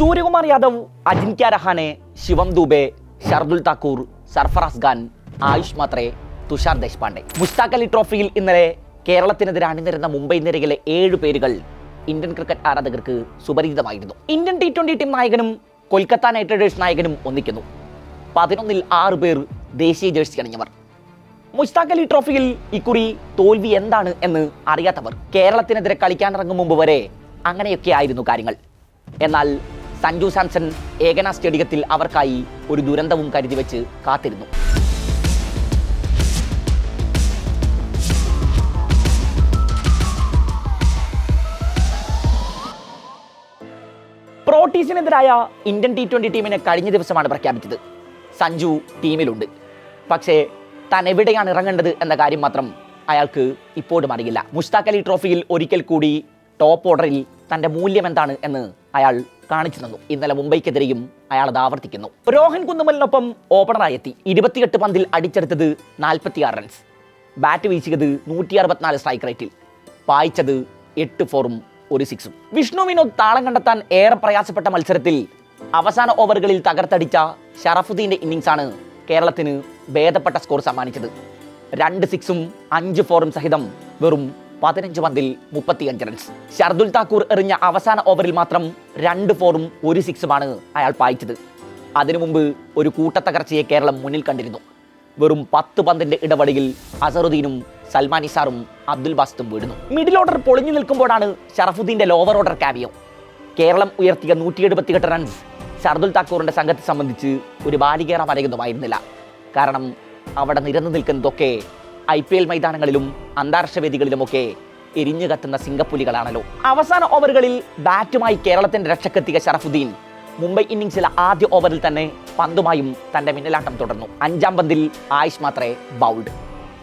സൂര്യകുമാർ യാദവ് അജിൻക്യ രഹാനെ ശിവം ദുബെ ഷർദുൽ താക്കൂർ സർഫറാസ് ഖാൻ ആയുഷ് മാത്രേ തുഷാർ ദേശ്പാണ്ഡെ. മുസ്താഖ് അലി ട്രോഫിയിൽ ഇന്നലെ കേരളത്തിനെതിരെ അണിനിരുന്ന മുംബൈ നിരയിലെ ഏഴ് പേരുകൾ ഇന്ത്യൻ ക്രിക്കറ്റ് ആരാധകർക്ക് സുപരിചിതമായിരുന്നു. ഇന്ത്യൻ ടി ട്വന്റി ടീം നായകനും കൊൽക്കത്ത നൈറ്റ് റൈഡേഴ്സ് നായകനും ഒന്നിക്കുന്നു. പതിനൊന്നിൽ ആറ് പേർ ദേശീയ ജേഴ്സി അണിഞ്ഞവർ. മുസ്താഖ് അലി ട്രോഫിയിൽ ഇക്കുറി തോൽവി എന്താണ് എന്ന് അറിയാത്തവർ കേരളത്തിനെതിരെ കളിക്കാനിറങ്ങും മുമ്പ് വരെ അങ്ങനെയൊക്കെ ആയിരുന്നു കാര്യങ്ങൾ. എന്നാൽ സഞ്ജു സാംസൺ ഏകന സ്റ്റേഡിയത്തിൽ അവർക്കായി ഒരു ദുരന്തവും കരുതി വെച്ച് കാത്തിരുന്നു. പ്രോട്ടീസിനെതിരായ ഇന്ത്യൻ ടി ട്വന്റി ടീമിനെ കഴിഞ്ഞ ദിവസമാണ് പ്രഖ്യാപിച്ചത്. സഞ്ജു ടീമിലുണ്ട്. പക്ഷേ താൻ എവിടെയാണ് ഇറങ്ങേണ്ടത് എന്ന കാര്യം മാത്രം അയാൾക്ക് ഇപ്പോഴും അറിയില്ല. മുഷ്താഖ് അലി ട്രോഫിയിൽ ഒരിക്കൽ കൂടി ടോപ്പ് ഓർഡറിൽ തന്റെ മൂല്യം എന്താണ് എന്ന് അയാൾ കാണിച്ചു തന്നു. ഇന്നലെ മുംബൈക്കെതിരെയും അയാൾ അത് ആവർത്തിക്കുന്നു. രോഹൻ കുന്നുമലിനൊപ്പം ഓപ്പണറായി എത്തി ഇരുപത്തിയെട്ട് പന്തിൽ അടിച്ചെടുത്തത് നാൽപ്പത്തിയാറ് റൺസ് ബാറ്റ് വീശിയത് നൂറ്റി അറുപത്തിനാല് സ്ട്രൈക്ക് റേറ്റിൽ പായിച്ചത് എട്ട് ഫോറും ഒരു സിക്സും വിഷ്ണു വിനോദ് താളം കണ്ടെത്താൻ ഏറെ പ്രയാസപ്പെട്ട മത്സരത്തിൽ അവസാന ഓവറുകളിൽ തകർത്തടിച്ച ഷറഫുദ്ദീന്റെ ഇന്നിങ്സാണ് കേരളത്തിന് ഭേദപ്പെട്ട സ്കോർ സമ്മാനിച്ചത്. രണ്ട് സിക്സും അഞ്ച് ഫോറും സഹിതം വെറും പതിനഞ്ച് പന്തിൽ മുപ്പത്തിയഞ്ച് റൺസ് ഷർദുൽ താക്കൂർ എറിഞ്ഞ അവസാന ഓവറിൽ മാത്രം രണ്ട് ഫോറും ഒരു സിക്സുമാണ് അയാൾ പായിച്ചത്. അതിനു മുമ്പ് ഒരു കൂട്ടത്തകർച്ചയെ കേരളം മുന്നിൽ കണ്ടിരുന്നു. വെറും പത്ത് പന്തിന്റെ ഇടപെടലിൽ അസറുദ്ദീനും സൽമാൻ ഇസാറും അബ്ദുൽ ബാസ്തും വീടുന്നു മിഡിൽ ഓർഡർ പൊളിഞ്ഞു നിൽക്കുമ്പോഴാണ് ഷറഫുദ്ദീന്റെ ലോവർ ഓർഡർ കാവ്യം കേരളം ഉയർത്തിയ നൂറ്റി എഴുപത്തിയെട്ട് റൺസ് ഷർദുൽ താക്കൂറിന്റെ സംഘത്തെ സംബന്ധിച്ച് ഒരു ബാലികേറ വരകുന്നതായിരുന്നില്ല കാരണം അവിടെ നിരന്നു നിൽക്കുന്നതൊക്കെ ഐ പി എൽ മൈതാനങ്ങളിലും അന്താരാഷ്ട്ര വേദികളിലുമൊക്കെ എരിഞ്ഞു കത്തുന്ന സിംഗപ്പുലികളാണല്ലോ. അവസാന ഓവറുകളിൽ ബാറ്റുമായി കേരളത്തിന്റെ രക്ഷക്കെത്തിയ ഷറഫുദ്ദീൻ മുംബൈ ഇന്നിംഗ്സിലെ ആദ്യ ഓവറിൽ തന്നെ പന്തുമായും തന്റെ മിന്നലാട്ടം തുടർന്നു. അഞ്ചാം പന്തിൽ ആയിഷ് മാത്രേ ബൗൾഡ്.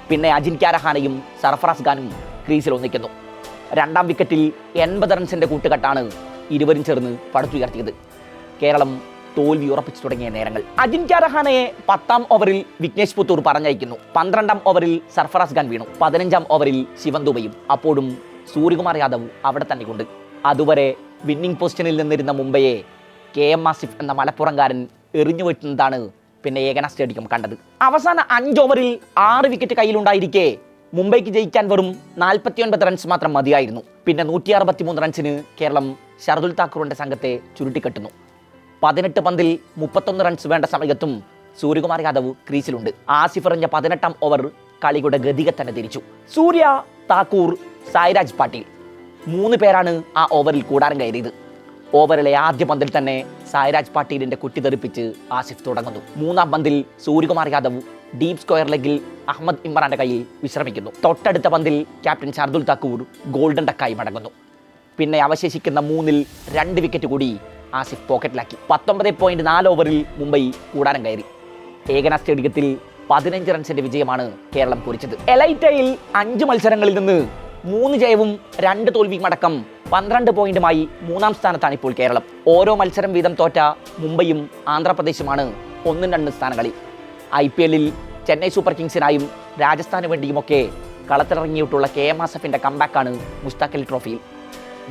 പിന്നെ അജിൻക്യ രഹാനയും സർഫറാസ് ഖാനും ക്രീസിൽ ഒന്നിക്കുന്നു. രണ്ടാം വിക്കറ്റിൽ എൺപത് റൺസിന്റെ കൂട്ടുകെട്ടാണ് ഇരുവരും ചേർന്ന് പടുത്തുയർത്തിയത്. കേരളം തോൽവി ഉറപ്പിച്ചു തുടങ്ങിയ നേരങ്ങൾ. അജിൻക്യ രഹാനയെ പത്താം ഓവറിൽ വിഘ്നേഷ് പുത്തൂർ പറഞ്ഞയക്കുന്നു. പന്ത്രണ്ടാം ഓവറിൽ സർഫറാസ് ഖാൻ വീണു. പതിനഞ്ചാം ഓവറിൽ ശിവൻ ദുബയും. അപ്പോഴും സൂര്യകുമാർ യാദവ് അവിടെ തന്നെ കൊണ്ട് അതുവരെ വിന്നിംഗ് പൊസിഷനിൽ നിന്നിരുന്ന മുംബൈയെ കെ എം ആസിഫ് എന്ന മലപ്പുറംകാരൻ എറിഞ്ഞു വെട്ടുന്നതാണ് പിന്നെ ഏകന സ്റ്റേഡിയം കണ്ടത്. അവസാന അഞ്ച് ഓവറിൽ ആറ് വിക്കറ്റ് കയ്യിലുണ്ടായിരിക്കെ മുംബൈക്ക് ജയിക്കാൻ വെറും നാൽപ്പത്തിയൊൻപത് റൺസ് മാത്രം മതിയായിരുന്നു. പിന്നെ നൂറ്റി അറുപത്തിമൂന്ന് റൺസിന് കേരളം ഷർദുൽ താക്കൂറിന്റെ സംഘത്തെ ചുരുട്ടിക്കെട്ടുന്നു. പതിനെട്ട് പന്തിൽ മുപ്പത്തൊന്ന് റൺസ് വേണ്ട സമയത്തും സൂര്യകുമാർ യാദവ് ക്രീസിലുണ്ട്. ആസിഫ് എറിഞ്ഞ പതിനെട്ടാം ഓവർ കളിയുടെ ഗതിക തന്നെ തിരിച്ചു. സൂര്യ താക്കൂർ സായിരാജ് പാട്ടീൽ. മൂന്ന് പേരാണ് ആ ഓവറിൽ കൂടാരം കയറിയത്. ഓവറിലെ ആദ്യ പന്തിൽ തന്നെ സായിരാജ് പാട്ടീലിന്റെ കുറ്റി തെറിപ്പിച്ച് ആസിഫ് തുടങ്ങുന്നു. മൂന്നാം പന്തിൽ സൂര്യകുമാർ യാദവ് ഡീപ് സ്ക്വയർ ലെഗിൽ അഹമ്മദ് ഇമ്രാന്റെ കയ്യിൽ വിശ്രമിക്കുന്നു. തൊട്ടടുത്ത പന്തിൽ ക്യാപ്റ്റൻ ഷാർദുൽ താക്കൂർ ഗോൾഡൻ ടക്കായി മടങ്ങുന്നു. പിന്നെ അവശേഷിക്കുന്ന മൂന്നിൽ രണ്ട് വിക്കറ്റ് കൂടി ആസിഫ് പോക്കറ്റിലാക്കി പത്തൊമ്പത് പോയിന്റ് നാല് ഓവറിൽ മുംബൈ കൂടാരം കയറി. ഏകന സ്റ്റേഡിയത്തിൽ പതിനഞ്ച് റൺസിന്റെ വിജയമാണ് കേരളം കുറിച്ചത്. എലൈറ്റയിൽ അഞ്ച് മത്സരങ്ങളിൽ നിന്ന് മൂന്ന് ജയവും രണ്ട് തോൽവിയും അടക്കം പന്ത്രണ്ട് പോയിന്റുമായി മൂന്നാം സ്ഥാനത്താണ് ഇപ്പോൾ കേരളം. ഓരോ മത്സരം വീതം തോറ്റ മുംബൈയും ആന്ധ്രാപ്രദേശുമാണ് ഒന്നും രണ്ടും സ്ഥാനങ്ങളിൽ. ഐ പി എല്ലിൽ ചെന്നൈ സൂപ്പർ കിങ്സിനായും രാജസ്ഥാന് വേണ്ടിയുമൊക്കെ കളത്തിലിറങ്ങിയിട്ടുള്ള കെ എം ആസഫിന്റെ കമ്പാക്കാണ് മുസ്താഖലി ട്രോഫിയിൽ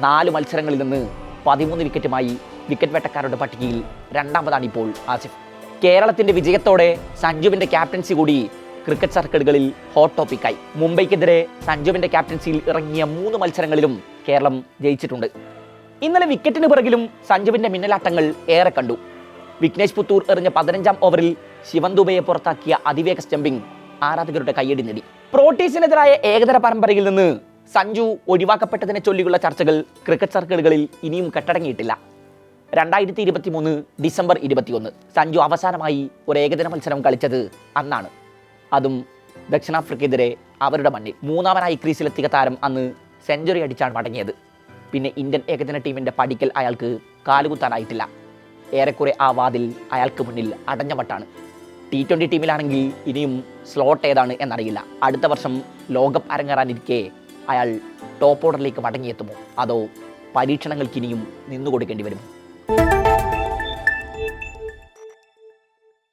നാല് മത്സരങ്ങളിൽ നിന്ന് പതിമൂന്ന് വിക്കറ്റുമായി വിക്കറ്റ് വെട്ടക്കാരുടെ പട്ടികയിൽ രണ്ടാമതാണ് ഇപ്പോൾ ആസിഫ്. കേരളത്തിന്റെ വിജയത്തോടെ സഞ്ജുവിന്റെ ക്യാപ്റ്റൻസി കൂടി ക്രിക്കറ്റ് സർക്കിളുകളിൽ ഹോട്ട് ടോപ്പിക്കായി മുംബൈക്കെതിരെ സഞ്ജുവിന്റെ ക്യാപ്റ്റൻസിയിൽ ഇറങ്ങിയ മൂന്ന് മത്സരങ്ങളിലും കേരളം ജയിച്ചിട്ടുണ്ട്. ഇന്നലെ വിക്കറ്റിന് പിറകിലും സഞ്ജുവിന്റെ മിന്നലാട്ടങ്ങൾ ഏറെ കണ്ടു. വിഘ്നേഷ് പുത്തൂർ എറിഞ്ഞ പതിനഞ്ചാം ഓവറിൽ ശിവൻ ദുബയെ പുറത്താക്കിയ അതിവേഗ സ്റ്റംപിംഗ് ആരാധകരുടെ കയ്യടി നേടി. പ്രോട്ടീസിനെതിരായ ഏകതര പരമ്പരയിൽ നിന്ന് സഞ്ജു ഒഴിവാക്കപ്പെട്ടതിനെ ചൊല്ലിയുള്ള ചർച്ചകൾ ക്രിക്കറ്റ് സർക്കിളുകളിൽ ഇനിയും കെട്ടടങ്ങിയിട്ടില്ല. രണ്ടായിരത്തി ഇരുപത്തി മൂന്ന് ഡിസംബർ ഇരുപത്തിയൊന്ന്. സഞ്ജു അവസാനമായി ഒരു ഏകദിന മത്സരം കളിച്ചത് അന്നാണ്. അതും ദക്ഷിണാഫ്രിക്കെതിരെ അവരുടെ മണ്ണിൽ മൂന്നാമനായി ക്രീസിലെത്തിയ താരം അന്ന് സെഞ്ചുറി അടിച്ചാണ് മടങ്ങിയത്. പിന്നെ ഇന്ത്യൻ ഏകദിന ടീമിന്റെ പടിക്കൽ അയാൾക്ക് കാലുകുത്താനായിട്ടില്ല. ഏറെക്കുറെ ആ വാതിൽ അയാൾക്ക് മുന്നിൽ അടഞ്ഞ വട്ടാണ് ടി ട്വന്റി ടീമിലാണെങ്കിൽ ഇനിയും സ്ലോട്ട് ഏതാണ് എന്നറിയില്ല. അടുത്ത വർഷം ലോകകപ്പ് അരങ്ങേറാനിരിക്കെ അയാൾ ടോപ്പ് ഓർഡറിലേക്ക് മടങ്ങിയെത്തുമോ? അതോ പരീക്ഷണങ്ങൾക്ക് ഇനിയും നിന്നുകൊടുക്കേണ്ടി വരുമോ? thank you